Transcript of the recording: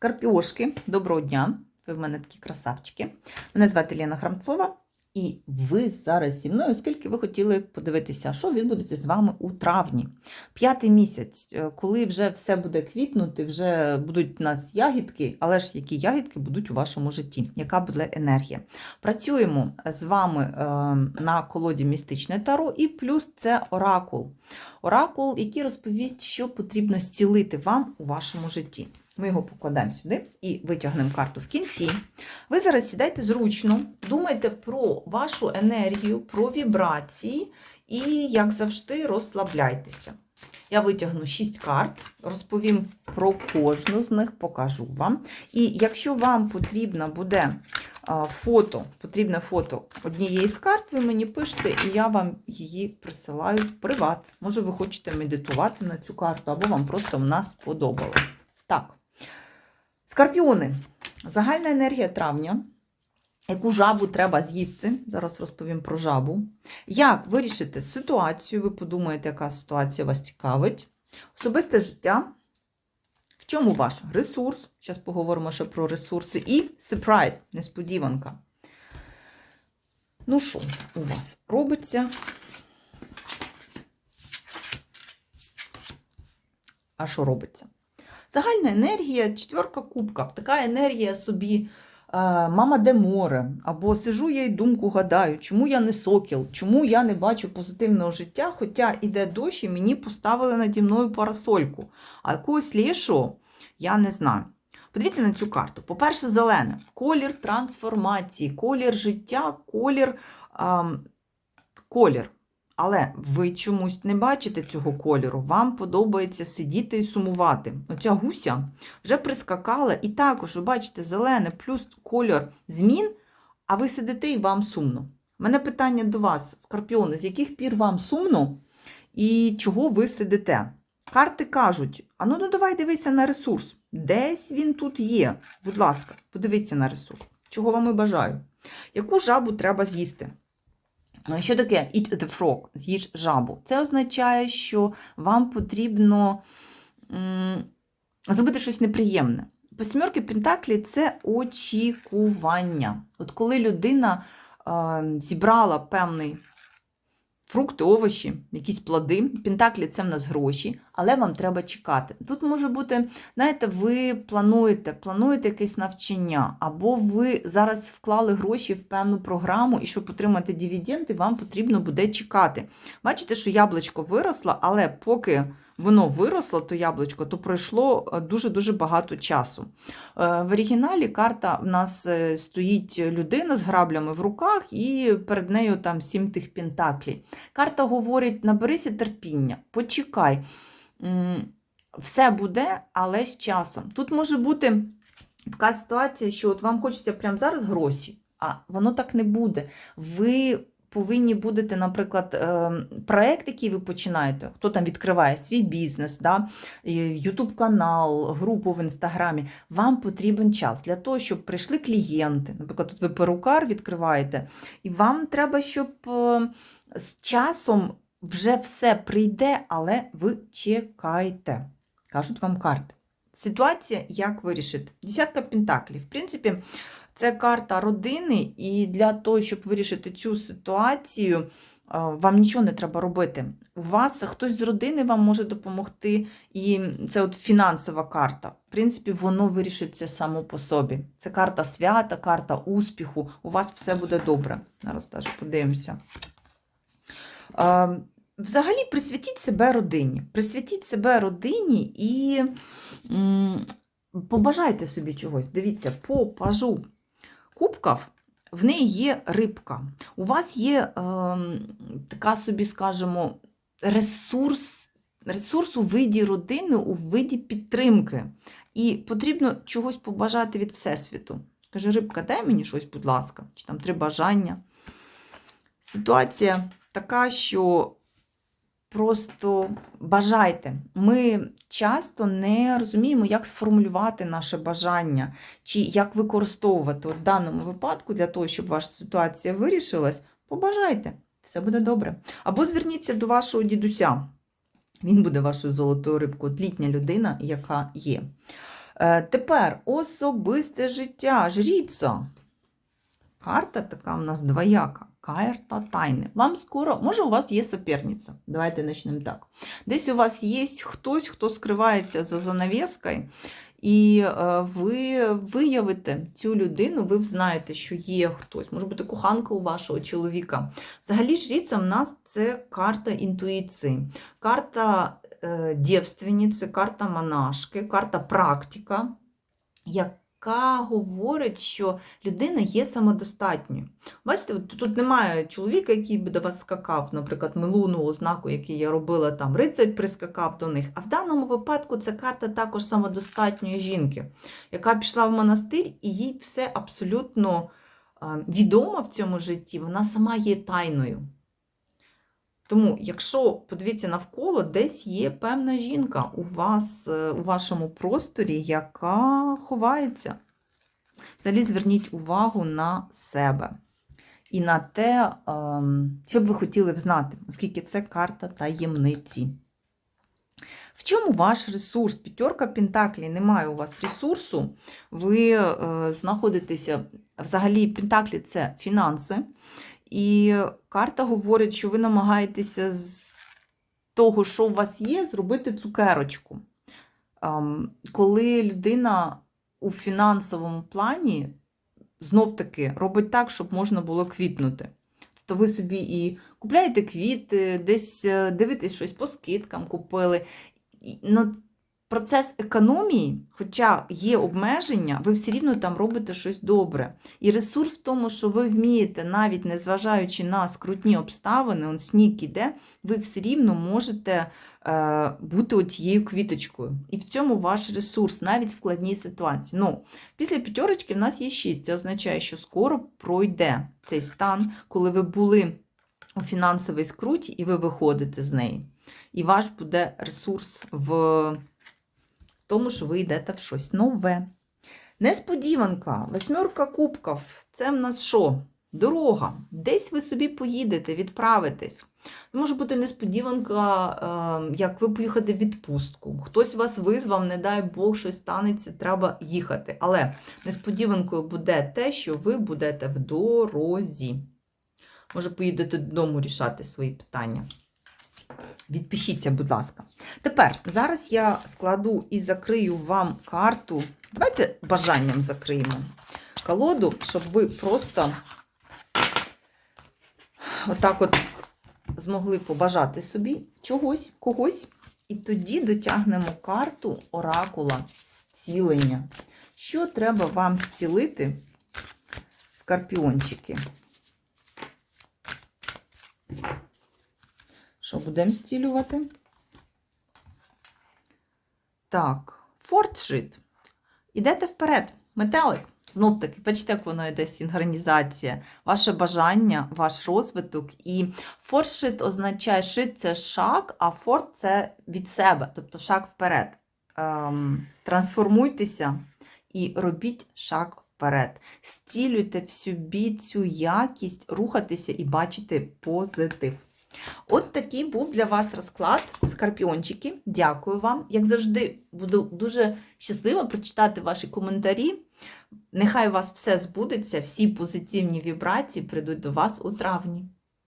Скорпіошки, доброго дня! Ви в мене такі красавчики. Мене звати Лена Храмцова, і ви зараз зі мною, оскільки ви хотіли подивитися, що відбудеться з вами у травні. П'ятий місяць, е, коли вже все буде квітнути, вже будуть у нас ягідки, але ж які ягідки будуть у вашому житті, яка буде енергія. Працюємо з вами е, на колоді Містичне Таро, і плюс це оракул. Оракул, який розповість, що потрібно зцілити вам у вашому житті. Ми його покладаємо сюди і витягнемо карту в кінці. Ви зараз сідайте зручно, думайте про вашу енергію, про вібрації і, як завжди, розслабляйтеся. Я витягну 6 карт, розповім про кожну з них, покажу вам. І якщо вам потрібно буде фото, потрібне фото однієї з карт, ви мені пишете, і я вам її присилаю в приват. Може, ви хочете медитувати на цю карту, або вам просто вона сподобала. Так. Скорпіони. Загальна енергія травня. Яку жабу треба з'їсти? Зараз розповім про жабу. Як вирішити ситуацію? Ви подумаєте, яка ситуація вас цікавить. Особисте життя. В чому ваш ресурс? Зараз поговоримо ще про ресурси. І сюрприз, несподіванка. Ну що, у вас робиться? А що робиться? Загальна енергія, четверка кубка. Така енергія собі, е, мама де море, або сижу я й думку гадаю, чому я не сокіл, чому я не бачу позитивного життя, хоча іде дощ і мені поставили наді мною парасольку. А якогось лішого я не знаю. Подивіться на цю карту. По-перше, зелене колір трансформації, колір життя, колір, ем, колір. Але ви чомусь не бачите цього кольору, вам подобається сидіти і сумувати. Оця гуся вже прискакала, і також, ви бачите, зелене плюс кольор змін, а ви сидите і вам сумно. У мене питання до вас, скорпіони, з яких пір вам сумно і чого ви сидите? Карти кажуть: а ну, ну давай дивися на ресурс. Десь він тут є. Будь ласка, подивіться на ресурс. Чого вам і бажаю. Яку жабу треба з'їсти? Що таке eat the frog, з'їж жабу? Це означає, що вам потрібно зробити щось неприємне. По Пентаклі це очікування. От коли людина е, зібрала певний фрукти, овочі, якісь плоди, Пентаклі це в нас гроші, але вам треба чекати. Тут може бути, знаєте, ви плануєте, плануєте якесь навчання, або ви зараз вклали гроші в певну програму, і щоб отримати дивіденди, вам потрібно буде чекати. Бачите, що яблучко виросло, але поки воно виросло, то яблучко, то пройшло е, дуже-дуже багато часу. Е, В оригіналі карта в нас е, стоїть людина з граблями в руках, і перед нею там сім тих пентаклей. Карта говорить: наберися терпіння, почекай. Все буде, але з часом. Тут може бути така ситуація, що от вам хочеться прямо зараз гроші, а воно так не буде. Ви повинні будете, наприклад, е, проект, який ви починаєте, хто там відкриває свій бізнес, да, Ютуб канал, групу в інстаграмі. Вам потрібен час для того, щоб прийшли клієнти. Наприклад, тут ви перукар відкриваєте, і вам треба, щоб е, з часом вже все прийде, але ви чекайте. Кажуть вам карти. Ситуація, як вирішити? Десятка пентаклів. В принципі, це карта родини, і для того, щоб вирішити цю ситуацію, е, вам нічого не треба робити. У вас хтось з родини вам може допомогти, і це от фінансова карта. В принципі, воно вирішиться само по собі. Це карта свята, карта успіху. У вас все буде добре. Зараз теж подивимося. Е, Взагалі, присвятіть себе родині. Присвятіть себе родині і побажайте собі чогось. Дивіться, по пажу кубків в неї є рибка. У вас є е, така собі, скажімо, ресурс, ресурс у виді родини, у виді підтримки. І потрібно чогось побажати від Всесвіту. Скажи, рибка, дай мені щось, будь ласка, чи там три бажання. Ситуація така, що просто бажайте. Ми часто не розуміємо, як сформулювати наше бажання, чи як використовувати в даному випадку, для того, щоб ваша ситуація вирішилась, побажайте, все буде добре. Або зверніться до вашого дідуся. Він буде вашою золотою рибкою, літня людина, яка є. Е, Тепер особисте життя, жріця. Карта така у нас двояка. Карта тайни. Вам скоро, може, у вас є соперниця. Давайте почнемо так. Десь у вас є хтось, хто скривається за занавіскою, і е, ви виявите цю людину, ви знаєте, що є хтось, може бути коханка у вашого чоловіка. Взагалі, жріця в нас це карта інтуїції, карта е, дівственниці, карта монашки, карта практика, яка говорить, що людина є самодостатньою. Бачите, тут немає чоловіка, який би до вас скакав, наприклад, милуну ознаку, який я робила там, рицарь прискакав до них. А в даному випадку це карта також самодостатньої жінки, яка пішла в монастир, і їй все абсолютно відомо в цьому житті, вона сама є тайною. Тому, якщо подивіться навколо, десь є певна жінка у вас, е, у вашому просторі, яка ховається. Взагалі зверніть увагу на себе і на те, ем, що б ви хотіли б знати, оскільки це карта таємниці. В чому ваш ресурс? П'ятерка Пентаклі, немає у вас ресурсу, ви е, знаходитеся, взагалі, Пентаклі це фінанси. І карта говорить, що ви намагаєтеся з того, що у вас є, зробити цукерочку. Ем, Коли людина у фінансовому плані знов-таки робить так, щоб можна було квітнути. Тобто ви собі і купляєте квіти, десь е, дивитесь щось по скидкам купили. Ну, процес економії, хоча є обмеження, ви все рівно там робите щось добре. І ресурс в тому, що ви вмієте, навіть незважаючи на скрутні обставини, он сніг іде, ви все рівно можете е, бути отією квіточкою. І в цьому ваш ресурс, навіть в складній ситуації. Ну, після п'ятерочки в нас є 6. Це означає, що скоро пройде цей стан, коли ви були у фінансовій скруті і ви виходите з неї. І ваш буде ресурс в тому, що ви йдете в щось нове. Несподіванка, восьмерка кубків. Це в нас що? Дорога. Десь ви собі поїдете, відправитесь. Може бути несподіванка, е, як ви поїхати в відпустку. Хтось вас визвав, не дай Бог, щось станеться, треба їхати. Але несподіванкою буде те, що ви будете в дорозі. Може, поїдете додому рішати свої питання. Відпишіться, будь ласка. Тепер, зараз я складу і закрию вам карту. Давайте бажанням закриємо колоду, щоб ви просто отак от змогли побажати собі чогось, когось. І тоді дотягнемо карту оракула зцілення. Що треба вам зцілити, скорпіончики? Що будемо зцілювати? Так, фортшит. Ідете вперед. Метелик. Знов таки, бачите, як воно йде синхронізація. Ваше бажання, ваш розвиток. І форшит означає шит це шаг, а форт це від себе, тобто шаг вперед. Ем, трансформуйтеся і робіть шаг вперед. Стілюйте в собі цю якість, рухатися і бачити позитив. От такий був для вас розклад, скорпіончики. Дякую вам. Як завжди, буду дуже щаслива прочитати ваші коментарі. Нехай у вас все збудеться, всі позитивні вібрації прийдуть до вас у травні.